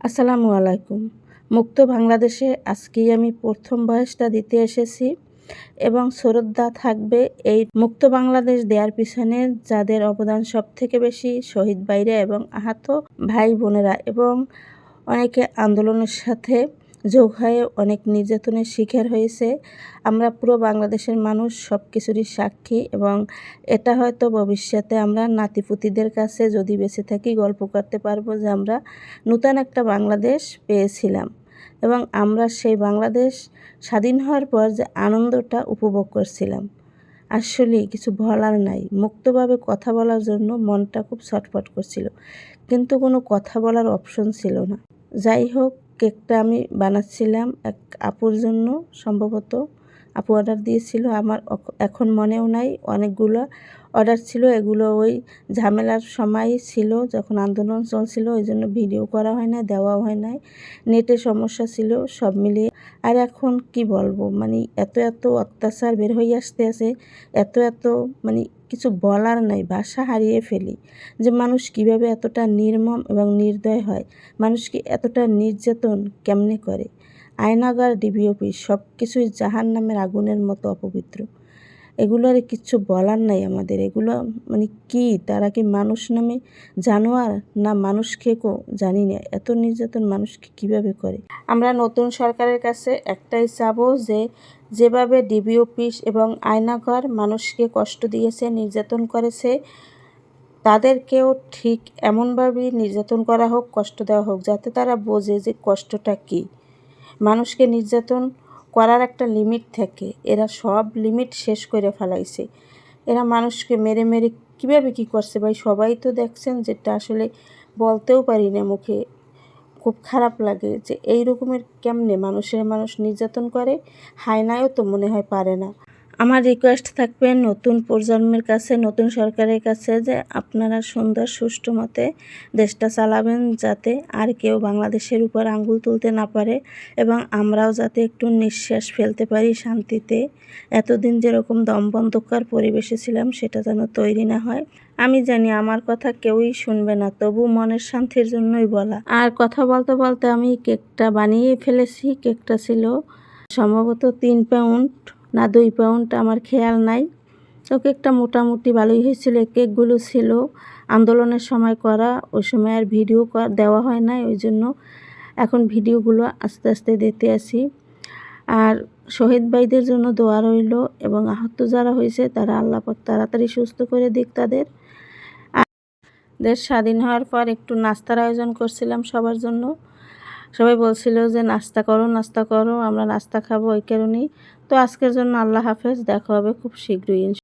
আসসালামু আলাইকুম। মুক্ত বাংলাদেশে আজকেই আমি প্রথম বয়সটা দিতে এসেছি এবং শ্রদ্ধা থাকবে এই মুক্ত বাংলাদেশ দেওয়ার পিছনে যাদের অবদান সব থেকে বেশি, শহীদ বাইরে এবং আহত ভাই বোনেরা এবং অনেকে আন্দোলনের সাথে যোগ হয়ে অনেক নির্যাতনের শিকার হয়েছে। আমরা পুরো বাংলাদেশের মানুষ সব কিছুরই সাক্ষী এবং এটা হয়তো ভবিষ্যতে আমরা নাতিপুতিদের কাছে যদি বেঁচে থাকি গল্প করতে পারব যে আমরা নূতন একটা বাংলাদেশ পেয়েছিলাম এবং আমরা সেই বাংলাদেশ স্বাধীন হওয়ার পর যে আনন্দটা উপভোগ করছিলাম। আসলে কিছু বলার নাই, মুক্তভাবে কথা বলার জন্য মনটা খুব ছটফট করছিল, কিন্তু কোনো কথা বলার অপশন ছিল না। যাই হোক কেকটা আমি বানাচ্ছিলাম এক আপুর জন্য সম্ভবত। আপু অর্ডার দিয়েছিল, আমার এখন মনেও নাই অনেকগুলো অর্ডার ছিল, এগুলো ওই ঝামেলার সময় ছিল, যখন আন্দোলন চলছিল, ওই জন্য ভিডিও করা হয় না দেওয়া হয় নাই নেটের সমস্যা ছিল, সব মিলিয়ে। আর এখন কি বলব মানে এত এত অত্যাচার বের হয়ে আসতে আছে, এত এত মানে কিছু বলার নাই, ভাষা হারিয়ে ফেলি। যে মানুষ কীভাবে এতটা নির্মম এবং নির্দয় হয় মানুষকে এতটা নির্যাতন কেমনে করে? আয়নাগার, ডিবি অফিস সব কিছুই জাহান নামের আগুনের মতো অপবিত্র। এগুলো আর কিচ্ছু বলার নাই আমাদের। এগুলো মানে কি? তারা কি মানুষ নামে জানোয়ার? না মানুষ খেকো জানি না। এত নির্যাতন মানুষকে কীভাবে করে? আমরা নতুন সরকারের কাছে একটাই চাবো যে, যেভাবে ডিবি অফিস এবং আয়নাঘর মানুষকে কষ্ট দিয়েছে, নির্যাতন করেছে, তাদেরকেও ঠিক এমনভাবেই নির্যাতন করা হোক, কষ্ট দেওয়া হোক, যাতে তারা বোঝে যে কষ্টটা কী। মানুষকে নির্যাতন করার একটা লিমিট থাকে। এরা সব লিমিট শেষ করে ফেলাইছে। এরা মানুষকে মেরে মেরে কীভাবে কী করছে ভাই? সবাই তো দেখছেন যেটা আসলে বলতেও পারি না মুখে। খুব খারাপ লাগে যে এই রকমের কেমনে মানুষের মানুষ নির্যাতন করে? হায়নায়ও তো মনে হয় পারে না। আমার রিকোয়েস্ট থাকবে নতুন প্রজন্মের কাছে, নতুন সরকারের কাছে যে আপনারা সুন্দর, সুষ্ঠু মতে দেশটা চালাবেন যাতে আর কেউ বাংলাদেশের উপর আঙ্গুল তুলতে না পারে এবং আমরাও যাতে একটু নিঃশ্বাস ফেলতে পারি শান্তিতে। এতদিন যেরকম দমবন্ধকার পরিবেশে ছিলাম, সেটা যেন তৈরি না হয়। আমি জানি আমার কথা কেউই শুনবে না, তবু মনের শান্তির জন্যই বলা। আর কথা বলতে বলতে আমি কেকটা বানিয়ে ফেলেছি, কেকটা ছিল সম্ভবত তিন পাউন্ড না দুই পাউন্ড আমার খেয়াল নাই। তো কেকটা মোটামুটি ভালোই হয়েছিল, কেকগুলো ছিল। আন্দোলনের সময় করা, ওই সময় আর ভিডিও দেওয়া হয় না ওই জন্য এখন ভিডিওগুলো আস্তে আস্তে দিতে আসি। আর শহীদ ভাইদের জন্য দোয়া রইল এবং আহত যারা হয়েছে, তারা আল্লাহ তাড়াতাড়ি সুস্থ করে দিক তাদের। দেশ স্বাধীন হওয়ার পর একটু নাস্তার আয়োজন করছিলাম সবার জন্য। সবাই বলছিল যে, নাস্তা করো নাস্তা করো, আমরা নাস্তা খাব, ওই কারণেই। তো আজকের জন্য আল্লাহ হাফেজ, দেখা হবে খুব শীঘ্রই